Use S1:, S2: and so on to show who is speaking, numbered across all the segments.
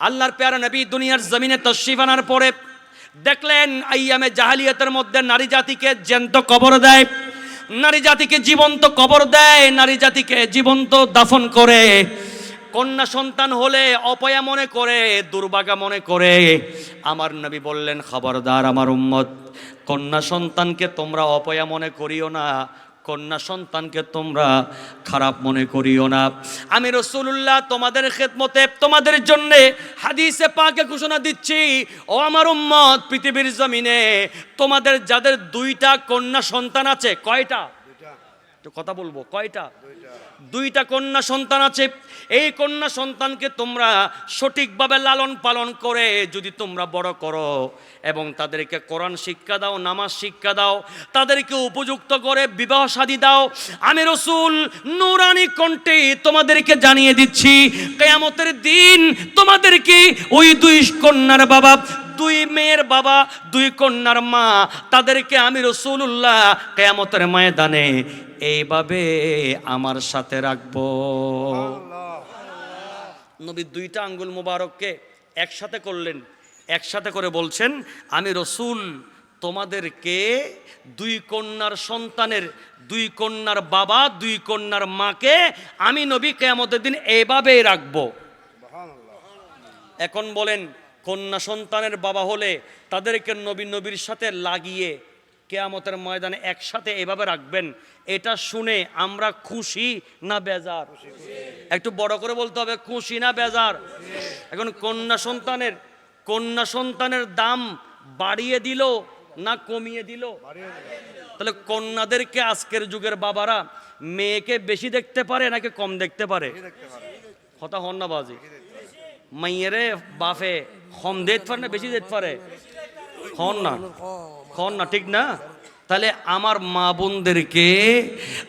S1: আল্লাহর পেয়ারা নবী দুনিয়ার জমিনে তশরিফ আনার পরে দেখলেন আইয়ামে জাহালিয়াতের মধ্যে নারী জাতিকে জ্যান্ত কবর দেয়, নারী জাতিকে জীবন্ত কবর দেয়, নারী জাতিকে জীবন্ত দাফন করে। কন্যা সন্তান হলে অপয়া মনে করে, দুর্ভাগা মনে করে। আমার নবী বললেন, খবরদার আমার উম্মত, কন্যা সন্তানকে তোমরা অপয়া মনে করিও না, কন্যা সন্তানকে তোমরা খারাপ মনে করিও না। আমি রসুল্লাহ তোমাদের খেদমতে, তোমাদের জন্য হাদিসে পাকে ঘোষণা দিচ্ছি, ও আমার উম্মত, পৃথিবীর জমিনে তোমাদের যাদের দুইটা কন্যা সন্তান আছে, কয়টা? কথা বলব, কয়টা? দুইটা কন্যা সন্তান আছে, এই কন্যা সন্তানকে তোমরা সঠিকভাবে লালন পালন করে যদি তোমরা বড় করো এবং তাদেরকে কোরআন শিক্ষা দাও, নামাজ শিক্ষা দাও, তাদেরকে উপযুক্ত করে বিবাহ শাদী দাও, আমি রসুল নুরানি কণ্ঠে তোমাদেরকে জানিয়ে দিচ্ছি, কেয়ামতের দিন তোমাদেরকে ওই দুই কন্যার বাবা দুই মেয়ের বাবা দুই কন্যার মা তাদেরকে আমি রসুল্লাহ কেয়ামতের ময়দানে এইভাবে আমার সাথে রাখব। নবী দুইটা আঙ্গুল মুবারককে একসাথে করলেন একসাথে করে বলছেন আমি রসুল তোমাদেরকে দুই কন্যার সন্তানের দুই কন্যার বাবা দুই কন্যার মাকে আমি নবী কেয়ামতের দিন এইভাবেই রাখব। এখন বলেন কন্যা সন্তানের বাবা হলে তাদেরকে নবী নবীর সাথে লাগিয়ে কেয়ামতের ময়দানে একসাথে এভাবে রাখবেন। এটা শুনে আমরা খুশি না বেজার? একটু বড় করে বলতে হবে, খুশি না বেজার? এখন কন্যা সন্তানের কন্যা সন্তানের দাম বাড়িয়ে দিল না কমিয়ে দিল? তাহলে কন্যাদেরকে আজকের যুগের বাবারা মেয়েকে বেশি দেখতে পারে নাকি কম দেখতে পারে? কথা হন না বাজি। মাইয়েরে বাফে কম দেত পারে না বেশি দেত পারে? খন না। খন না, ঠিক না? তাহলে আমার মা বোনদেরকে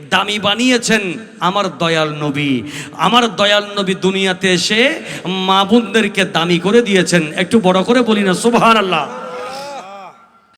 S1: দামি বানিয়েছেন আমার দয়াল নবী। আমার দয়াল নবী দুনিয়াতে এসে মা বোনদেরকে দামি করে দিয়েছেন। একটু বড় করে বলি না, সুবহানাল্লাহ। আল্লাহ